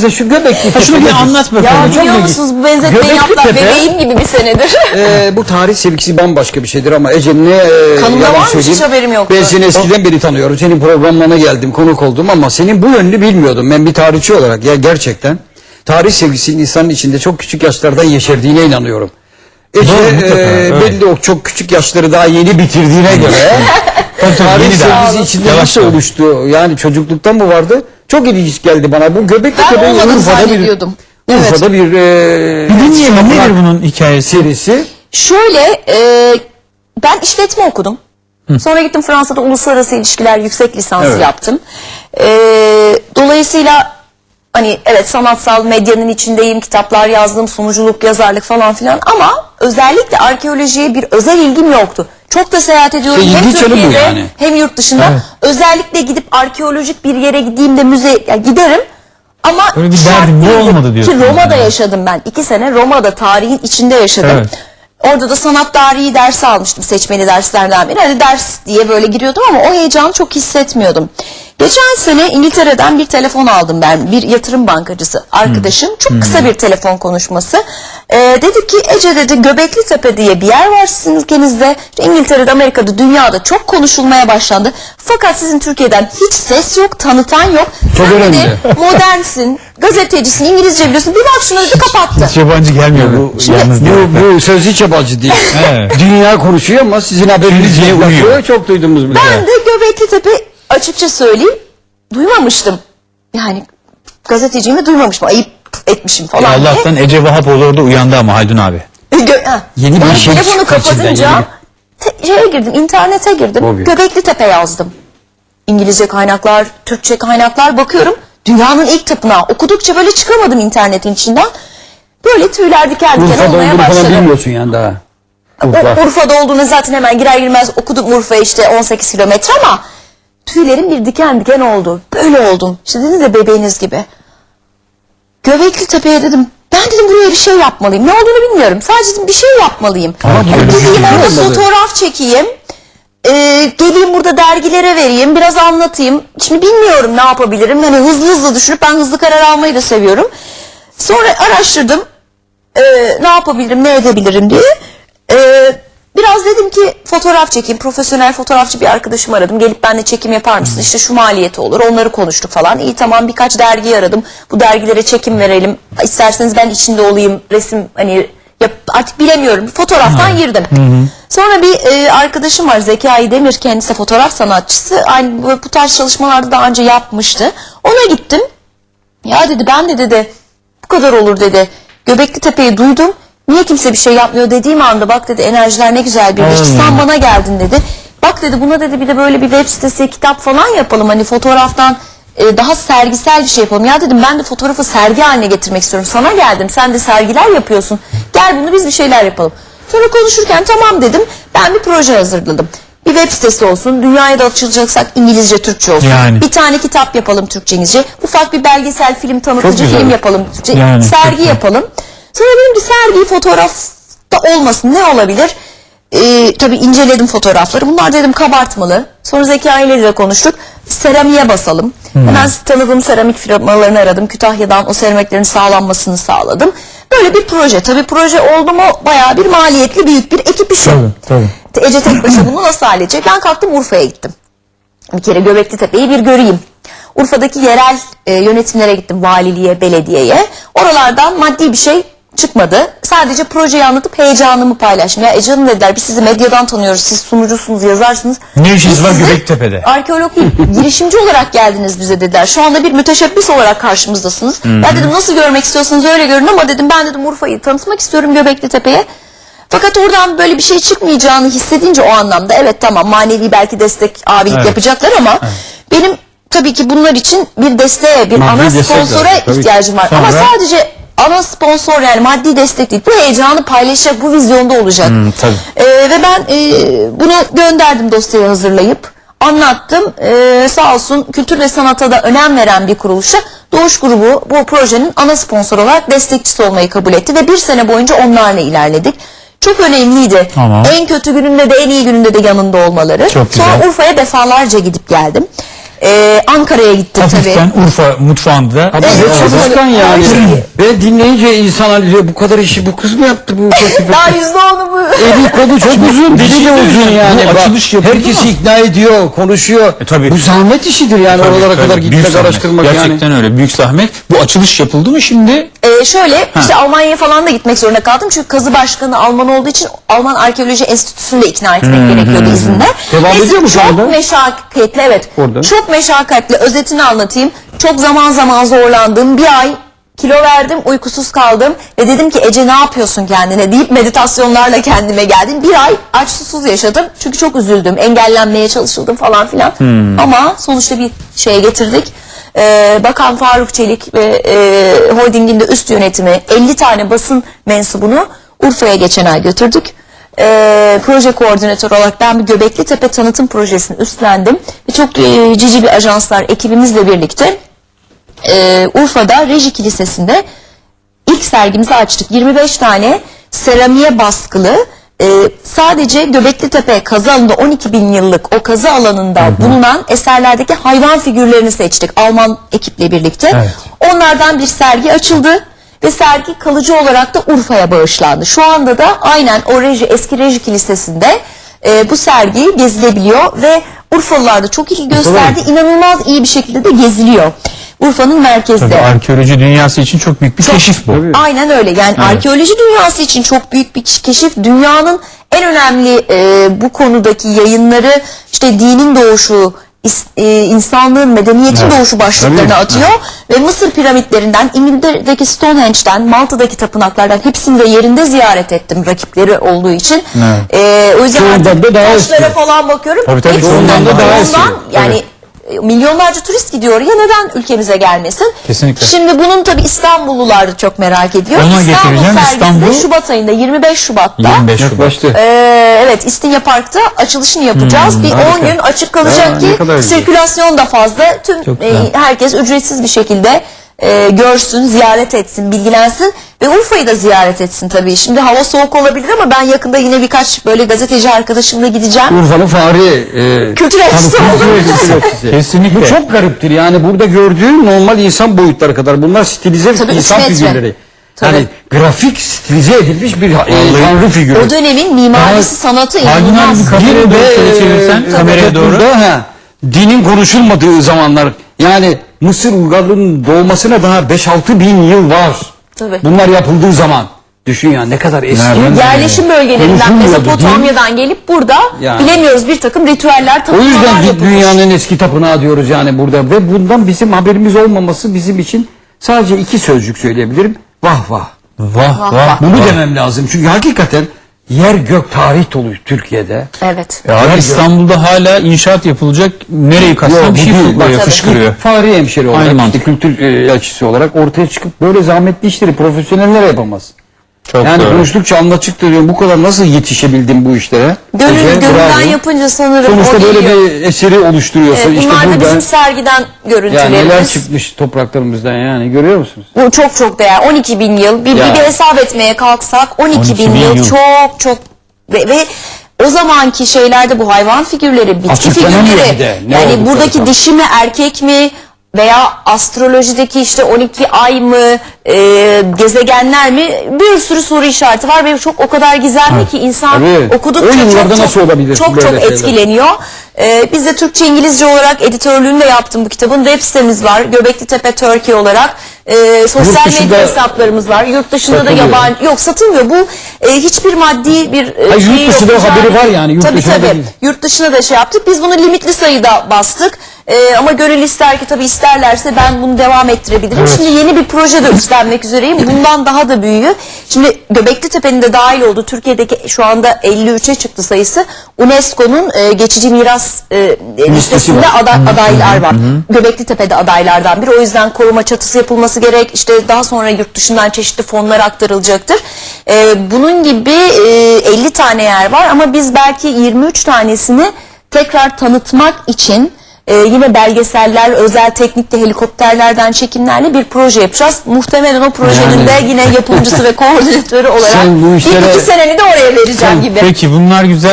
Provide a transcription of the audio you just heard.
Size şu Göbekli Ha, şunu bir anlat bakalım. Ya Biliyor musunuz bu benzetmeyi Göbekli yaptılar Tepe- bebeğim gibi bir senedir. Ee, bu tarih sevgisi bambaşka bir şeydir ama Ece'nin ne e, Kanında yalan varmış, söyleyeyim. hiç haberim yoktu. Ben seni eskiden beri tanıyorum. Senin programlarına geldim, konuk oldum ama senin bu yönünü bilmiyordum. Ben bir tarihçi olarak ya gerçekten tarih sevgisinin insanın içinde çok küçük yaşlardan yeşerdiğine inanıyorum. Ece Doğru, mutlaka, e, evet. belli o çok küçük yaşları daha yeni bitirdiğine göre Tabii, tabii, tarih yeni daha. sevgisi içinde Yavaş nasıl yavaş. oluştu? Yani çocukluktan mı vardı? Çok ilginç geldi bana. Bu Göbekli Ben olmadığını Urfa'da bir zannediyordum. Evet. Urfa'da bir e, tapınak nedir bunun hikayesi? serisi. Şöyle e, ben işletme okudum. Sonra gittim Fransa'da uluslararası ilişkiler yüksek lisansı Evet. yaptım. E, dolayısıyla hani evet sanatsal medyanın içindeyim, kitaplar yazdım, sunuculuk, yazarlık falan filan ama özellikle arkeolojiye bir özel ilgim yoktu. Çok da seyahat ediyorum İşte hem ilginç bu Türkiye'de yani. hem yurt dışında. Evet. Özellikle gidip arkeolojik bir yere gideyim de müze ya giderim. Ama Öyle bir şart derdim, bu değildi. olmadı diyorsun Ki Roma'da yani. yaşadım ben. iki sene Roma'da tarihin içinde yaşadım. Evet. Orada da sanat tarihi dersi almıştım seçmeli derslerden biri. Hani ders diye böyle giriyordum ama o heyecanı çok hissetmiyordum. Geçen sene İngiltere'den bir telefon aldım ben. Bir yatırım bankacısı arkadaşım. Çok kısa bir telefon konuşması. Ee, dedi ki Ece dedi Göbekli Tepe diye bir yer var sizin ülkenizde. İşte İngiltere'de, Amerika'da, dünyada çok konuşulmaya başlandı. Fakat sizin Türkiye'den hiç ses yok, tanıtan yok. Çok Sen önemli. dedi modernsin, gazetecisin, İngilizce biliyorsun. Bir bak şuna dedi kapattı. Hiç yabancı gelmiyor bu yalnız diye. Bu, bu söz hiç yabancı değil. Dünya konuşuyor ama sizin haberiniz yok. uyuyor. Çok duydunuz bile. Ben de Göbekli Tepe açıkça söyleyeyim duymamıştım. Yani gazeteciliğimi duymamışım. Ayıp etmişim falan diye. Allah'tan Ece Vahapoğlu orada uyandı ama Haldun abi. Ha. Yeni bir şey telefonu kapatınca şeye girdim, internete girdim. Tabii. Göbekli Tepe yazdım. İngilizce kaynaklar, Türkçe kaynaklar bakıyorum. Dünyanın ilk tapınağı. Okudukça böyle çıkamadım internetin içinden. Böyle tüyler diken diken Urfa'da olmaya başladı. bilmiyorsun yani daha. O- Urfa. Urfa'da olduğunu zaten hemen girer girmez okudum Urfa işte 18 kilometre ama tüylerim bir diken diken oldu. Böyle oldum. İşte dediniz ya bebeğiniz gibi. Göbekli Tepe'ye dedim ben dedim buraya bir şey yapmalıyım. Ne olduğunu bilmiyorum. Sadece dedim bir şey yapmalıyım. Ama Gideyim orada fotoğraf çekeyim. Ee, geleyim burada dergilere vereyim. Biraz anlatayım. Şimdi bilmiyorum ne yapabilirim. Hani hızlı hızlı düşünüp ben hızlı karar almayı da seviyorum. Sonra araştırdım e, ne yapabilirim, ne edebilirim diye. E, biraz dedim ki fotoğraf çekeyim. Profesyonel fotoğrafçı bir arkadaşımı aradım. Gelip benimle çekim yapar mısın? İşte şu maliyeti olur. Onları konuştuk falan. İyi tamam birkaç dergiyi aradım. Bu dergilere çekim verelim. İsterseniz ben içinde olayım. Resim hani yap, artık bilemiyorum. Fotoğraftan girdim. Sonra bir e, arkadaşım var Zekai Demir. Kendisi fotoğraf sanatçısı. Aynı bu, bu tarz çalışmalarda daha önce yapmıştı. Ona gittim. Ya dedi ben de dedi bu kadar olur dedi. Göbekli Tepe'yi duydum. Niye kimse bir şey yapmıyor dediğim anda bak dedi enerjiler ne güzel birleşti. Allah. Sen bana geldin dedi. Bak dedi buna dedi bir de böyle bir web sitesi kitap falan yapalım. Hani fotoğraftan e, daha sergisel bir şey yapalım. Ya dedim ben de fotoğrafı sergi haline getirmek istiyorum. Sana geldim sen de sergiler yapıyorsun. Gel bunu biz bir şeyler yapalım. Sonra konuşurken tamam dedim. Ben bir proje hazırladım. Bir web sitesi olsun. Dünyaya da açılacaksak İngilizce, Türkçe olsun. Yani. Bir tane kitap yapalım Türkçe, İngilizce. Ufak bir belgesel film tanıtıcı film yapalım. Türkçe. Yani, sergi yapalım. Dedim ki sergi fotoğrafta olmasın. Ne olabilir? Ee, tabii inceledim fotoğrafları. Bunlar dedim kabartmalı. Sonra Zeki ile de konuştuk. Seramiğe basalım. Hemen tanıdığım seramik firmalarını aradım. Kütahya'dan o seramiklerin sağlanmasını sağladım. Böyle bir proje. Tabii proje oldu mu bayağı bir maliyetli büyük bir ekip işi. Tabii, tabii. Ece tek başına bunu nasıl halledecek? Ben kalktım Urfa'ya gittim. Bir kere Göbekli Tepe'yi bir göreyim. Urfa'daki yerel e, yönetimlere gittim. Valiliğe, belediyeye. Oralardan maddi bir şey çıkmadı. Sadece projeyi anlatıp heyecanımı paylaştım. Ya Ece Hanım dediler biz sizi medyadan tanıyoruz. Siz sunucusunuz, yazarsınız. Ne işiniz var Göbektepe'de? Arkeolog girişimci olarak geldiniz bize dediler. Şu anda bir müteşebbis olarak karşımızdasınız. Ben dedim nasıl görmek istiyorsanız öyle görün ama dedim ben dedim Urfa'yı tanıtmak istiyorum Göbekli Tepe'ye. Fakat oradan böyle bir şey çıkmayacağını hissedince o anlamda evet tamam manevi belki destek abilik Evet. yapacaklar ama benim tabii ki bunlar için bir desteğe bir Maddi ana sponsora ihtiyacım var. Ama Sonra? sadece ana sponsor yani maddi destek değil. Bu heyecanı paylaşacak bu vizyonda olacak. Hmm, tabii. Ee, ve ben e, bunu gönderdim dosyayı hazırlayıp anlattım. Ee, sağ olsun kültür ve sanata da önem veren bir kuruluşa Doğuş grubu bu projenin ana sponsor olarak destekçisi olmayı kabul etti ve bir sene boyunca onlarla ilerledik. Çok önemliydi. Tamam. En kötü gününde de en iyi gününde de yanında olmaları. Çok güzel. Sonra Urfa'ya defalarca gidip geldim. Ee, Ankara'ya gittim tabii. Hafiften Urfa mutfağında. Ama Evet, ne çok çalışkan böyle- yani. Ay. Ve dinleyince insan diyor bu kadar işi bu kız mı yaptı bu teklifi? Daha yüzde onu bu. Eli kolu çok uzun, dili de uzun yani. Bu Bak, açılış yapıldı Herkesi mı? ikna ediyor, konuşuyor. E, tabii. Bu zahmet işidir yani Tabii, oralara tabii. kadar Büyük gitmek, zahmet. araştırmak Gerçekten yani. öyle. Büyük zahmet. Bu açılış yapıldı mı şimdi? Ee, şöyle işte Almanya'ya falan da gitmek zorunda kaldım. Çünkü kazı başkanı Alman olduğu için Alman Arkeoloji Enstitüsü'nü de ikna etmek gerekiyordu izinde. Devam ediyor mu şu Çok anda? meşakkatli evet. Orada. Çok meşakkatli özetini anlatayım. Çok zaman zaman zorlandığım bir ay kilo verdim, uykusuz kaldım ve dedim ki Ece ne yapıyorsun kendine deyip meditasyonlarla kendime geldim. Bir ay aç susuz yaşadım çünkü çok üzüldüm, engellenmeye çalışıldım falan filan. Ama sonuçta bir şeye getirdik. Ee, Bakan Faruk Çelik ve e, holdingin de üst yönetimi 50 tane basın mensubunu Urfa'ya geçen ay götürdük. Ee, proje koordinatörü olarak ben bir Göbekli Tepe tanıtım projesini üstlendim. Ve çok e, cici bir ajanslar ekibimizle birlikte e, Urfa'da Reji Kilisesi'nde ilk sergimizi açtık. 25 tane seramiğe baskılı e, sadece Göbekli Tepe kazı alanında 12 bin yıllık o kazı alanında bulunan eserlerdeki hayvan figürlerini seçtik Alman ekiple birlikte. Evet. Onlardan bir sergi açıldı ve sergi kalıcı olarak da Urfa'ya bağışlandı. Şu anda da aynen o reji, eski Reji Kilisesi'nde e, bu sergi gezilebiliyor ve Urfalılar da çok ilgi gösterdi. İnanılmaz iyi bir şekilde de geziliyor. Urfa'nın merkezde. Tabii arkeoloji dünyası için çok büyük bir keşif bu. Aynen öyle. Yani arkeoloji dünyası için çok büyük bir keşif. Dünyanın en önemli e, bu konudaki yayınları işte dinin doğuşu, insanlığın, medeniyetin Evet. doğuşu başlıklarını Tabii. atıyor. Ve Mısır piramitlerinden, İngiltere'deki Stonehenge'den, Malta'daki tapınaklardan hepsini de yerinde ziyaret ettim rakipleri olduğu için. Evet. E, o yüzden Çoğundan artık taşlara falan bakıyorum. Tabii, tabii, Hepsinden çoğundan da daha eski. yani Evet. E, milyonlarca turist gidiyor ya neden ülkemize gelmesin? Kesinlikle. Şimdi bunun tabi İstanbullular da çok merak ediyor. Ona İstanbul İstanbul- Şubat ayında 25 Şubat'ta 25 Şubat. Yaklaştı. ee, evet İstinye Park'ta açılışını yapacağız. bir 10 harika. gün açık kalacak Ya, ki sirkülasyon da fazla. Tüm e, herkes ücretsiz bir şekilde e, görsün, ziyaret etsin, bilgilensin ve Urfa'yı da ziyaret etsin tabii. Şimdi hava soğuk olabilir ama ben yakında yine birkaç böyle gazeteci arkadaşımla gideceğim. Urfa'nın fare e, Kültür tanıtım olur. elçisi. Kesinlikle. Bu çok gariptir yani burada gördüğün normal insan boyutları kadar bunlar stilize Tabii, üç insan metre. figürleri. Tabii. Yani grafik stilize edilmiş bir e, tanrı figürü. O dönemin mimarisi, sanatı inanılmaz. bir kameraya Din doğru ve, şöyle çevirsen e, kameraya doğru. burada, ha, dinin konuşulmadığı zamanlar yani Mısır uygarlığının doğmasına daha 5-6 bin yıl var. Tabii. Bunlar yapıldığı zaman. Düşün ya ne kadar eski. Nereden? Yerleşim bölgelerinden Mezopotamya'dan gelip burada Yani. bilemiyoruz bir takım ritüeller, O tapınmalar yüzden yapılmış. dünyanın eski tapınağı diyoruz yani burada ve bundan bizim haberimiz olmaması bizim için sadece iki sözcük söyleyebilirim. Vah vah. Vah Vah, vah. vah. Bunu demem lazım çünkü hakikaten yer gök tarih dolu Türkiye'de. Evet. E abi İstanbul'da hala inşaat yapılacak. Nereyi kastan Yok, bir şey değil. fı- Bak, tabii. fışkırıyor. Fahri hemşeri olarak, Aynı işte kültür e, açısı olarak ortaya çıkıp böyle zahmetli işleri profesyoneller yapamaz. Çok yani doğru. konuştukça anlatıkça diyorum bu kadar nasıl yetişebildin bu işlere? Gönül, Ece, gönülden bravo. yapınca sanırım Sonuçta o böyle geliyor. bir eseri oluşturuyorsun. Evet, işte bunlar da burada bizim sergiden ya görüntülerimiz. neler çıkmış topraklarımızdan yani görüyor musunuz? Bu çok çok değer. 12 bin yıl. Bir, bir, bir hesap etmeye kalksak 12, 12 bin, bin yıl, yıl. çok çok ve, ve o zamanki şeylerde bu hayvan figürleri, bitki Açıklanamıyor figürleri bir de. Ne yani buradaki dişi mi erkek mi veya astrolojideki işte 12 ay mı e, gezegenler mi bir sürü soru işareti var ve çok o kadar gizemli ki insan Tabii. okudukça yıllarda çok, nasıl çok, olabilir çok, çok etkileniyor. Ee, biz de Türkçe İngilizce olarak editörlüğünü de yaptım bu kitabın. Web sitemiz var. Göbekli Tepe Türkiye olarak. Ee, sosyal medya hesaplarımız var. Yurt dışında da yabancı yok satılmıyor. Bu e, hiçbir maddi bir e, Hayır, yurt dışında yok. haberi var yani, yurt tabii tabii. Yurt dışına da şey yaptık. Biz bunu limitli sayıda bastık. Ee, ama gönül ister ki tabii isterlerse ben bunu devam ettirebilirim. Şimdi yeni bir proje de üstlenmek üzereyim. Bundan daha da büyüğü. Şimdi Göbekli Tepe'nin de dahil olduğu Türkiye'deki şu anda 53'e çıktı sayısı. UNESCO'nun e, geçici miras e, listesinde ada- adaylar var. Göbekli Tepe'de adaylardan biri. O yüzden koruma çatısı yapılması gerek. İşte daha sonra yurt dışından çeşitli fonlar aktarılacaktır. E, bunun gibi e, 50 tane yer var ama biz belki 23 tanesini tekrar tanıtmak için e, yine belgeseller, özel teknikte helikopterlerden çekimlerle bir proje yapacağız. Muhtemelen o projenin Yani- de yine yapımcısı ve koordinatörü olarak Sen bu bir işlere- iki seneni de oraya vereceğim gibi. Peki bunlar güzel.